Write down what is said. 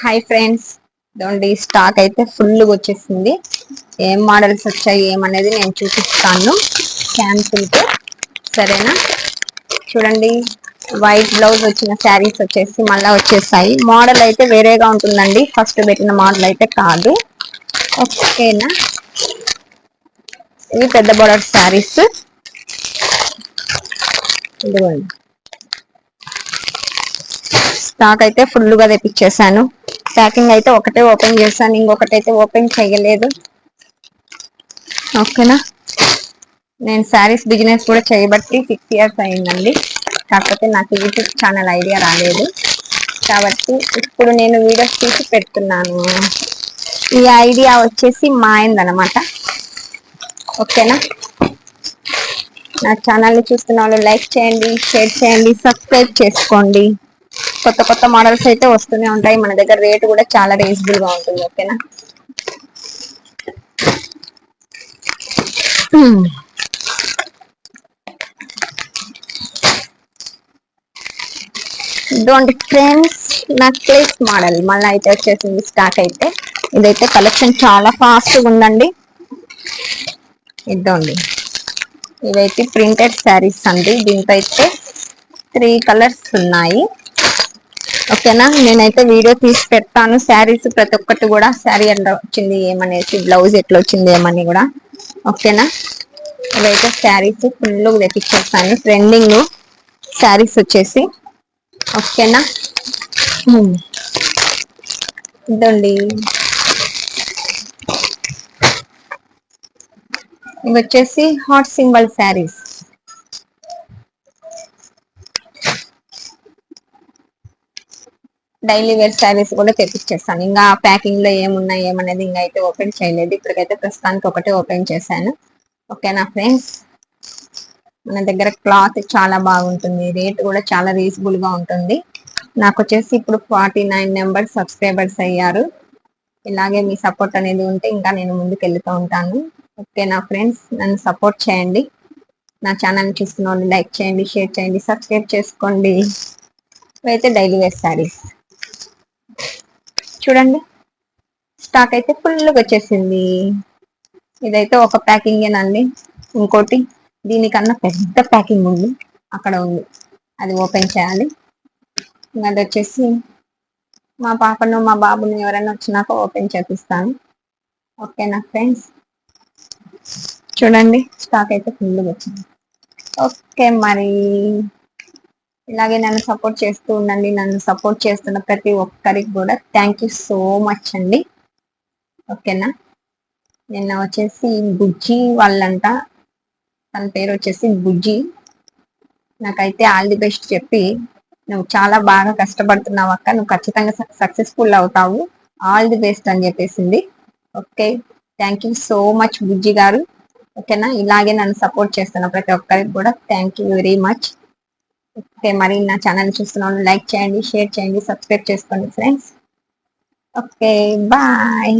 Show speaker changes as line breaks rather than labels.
Hi friends ఇదండి stock అయితే ఫుల్గా వచ్చేసింది. ఏం మోడల్స్ వచ్చాయి ఏమనేది నేను చూపిస్తాను. క్యాన్సిల్ సరేనా? చూడండి వైట్ బ్లౌజ్ వచ్చిన శారీస్ వచ్చేసి మళ్ళీ వచ్చేసాయి. మోడల్ అయితే వేరేగా ఉంటుందండి. ఫస్ట్ పెట్టిన మోడల్ అయితే కాదు. ఓకేనా? ఇవి పెద్ద బోర్డర్ శారీస్ ఇదిగోండి. స్టాక్ అయితే ఫుల్గా తెప్పించేసాను ప్యాకింగ్ అయితే ఒకటే ఓపెన్ చేశాను ఇంకొకటైతే ఓపెన్ చేయలేదు. ఓకేనా? నేను శారీస్ బిజినెస్ కూడా చేయబట్టి సిక్స్ ఇయర్స్ అయిందండి. కాకపోతే నాకు యూట్యూబ్ ఛానల్ ఐడియా రాలేదు. కాబట్టి ఇప్పుడు నేను వీడియోస్ తీసి పెడుతున్నాను. ఈ ఐడియా వచ్చేసి మా అనమాట ఓకేనా? నా ఛానల్ని చూస్తున్న వాళ్ళు లైక్ చేయండి షేర్ చేయండి సబ్స్క్రైబ్ చేసుకోండి. కొత్త కొత్త మోడల్స్ అయితే వస్తూనే ఉంటాయి. మన దగ్గర రేట్ కూడా చాలా రీజనబుల్గా ఉంటుంది. ఓకేనా ఇటువంటి ఫ్రెండ్స్ నక్లెస్ మోడల్ మళ్ళీ అయితే వచ్చేసింది స్టాక్ అయితే. ఇదైతే కలెక్షన్ చాలా ఫాస్ట్గా ఉందండి. ఇద్దండి ఇవైతే ప్రింటెడ్ శారీస్ అండి. దీంతో అయితే త్రీ కలర్స్ ఉన్నాయి. ఓకేనా? నేనైతే వీడియో తీసి పెడతాను. శారీస్ ప్రతి ఒక్కటి కూడా శారీ ఎంత వచ్చింది ఏమనేసి బ్లౌజ్ ఎట్లా వచ్చింది ఏమని కూడా. ఓకేనా? ఇవైతే శారీస్ ఫుల్ తెప్పించేస్తాను. ట్రెండింగ్ శారీస్ వచ్చేసి. ఓకేనా? ఇదండి. ఇవి వచ్చేసి hot symbol saris. Daily wear saris కూడా తెప్పించేస్తాను. ఇంకా ప్యాకింగ్లో ఏమున్నాయి ఏమనేది ఇంకా అయితే ఓపెన్ చేయలేదు. ఇప్పటికైతే ప్రస్తుతానికి ఒకటే ఓపెన్ చేశాను. ఓకేనా ఫ్రెండ్స్? మన దగ్గర క్లాత్ చాలా బాగుంటుంది. రేట్ కూడా చాలా రీజనబుల్గా ఉంటుంది. నాకు వచ్చేసి ఇప్పుడు ఫార్టీ నైన్ నెంబర్ సబ్స్క్రైబర్స్ అయ్యారు. ఇలాగే మీ సపోర్ట్ అనేది ఉంటే ఇంకా నేను ముందుకు వెళ్తూ ఉంటాను. ఓకేనా ఫ్రెండ్స్? నన్ను సపోర్ట్ చేయండి. నా ఛానల్ చూస్తున్న వాళ్ళు లైక్ చేయండి షేర్ చేయండి సబ్స్క్రైబ్ చేసుకోండి. ఇవైతే డైలీ వేర్ శారీస్. చూడండి. స్టాక్ అయితే ఫుల్గా వచ్చేసింది. ఇదైతే ఒక ప్యాకింగేనండి ఇంకోటి దీనికన్నా పెద్ద ప్యాకింగ్ ఉంది. అక్కడ ఉంది. అది ఓపెన్ చేయాలి. అది వచ్చేసి మా పాపను మా బాబుని ఎవరైనా వచ్చినాక ఓపెన్ చేపిస్తాను. ఓకేనా ఫ్రెండ్స్ చూడండి స్టాక్ అయితే ఫుల్గా వచ్చింది. ఓకే మరి. ఇలాగే నన్ను సపోర్ట్ చేస్తూ ఉండండి. నన్ను సపోర్ట్ చేస్తున్న ప్రతి ఒక్కరికి కూడా థ్యాంక్ యూ సో మచ్ అండి. ఓకేనా నిన్న వచ్చేసి బుజ్జి వాళ్ళంట. తన పేరు వచ్చేసి బుజ్జి. నాకైతే ఆల్ ది బెస్ట్ చెప్పి నువ్వు చాలా బాగా కష్టపడుతున్నావు అక్క. నువ్వు ఖచ్చితంగా సక్సెస్ఫుల్ అవుతావు. ఆల్ ది బెస్ట్ అని చెప్పేసింది. Okay thank you so much Bujji గారు. ఓకేనా ఇలాగే నన్ను సపోర్ట్ చేస్తున్న ప్రతి ఒక్కరికి కూడా thank you very much okay మరి నా ఛానల్ చూస్తున్నాను లైక్ చేయండి షేర్ చేయండి సబ్స్క్రైబ్ చేసుకోండి ఫ్రెండ్స్ ఓకే బాయ్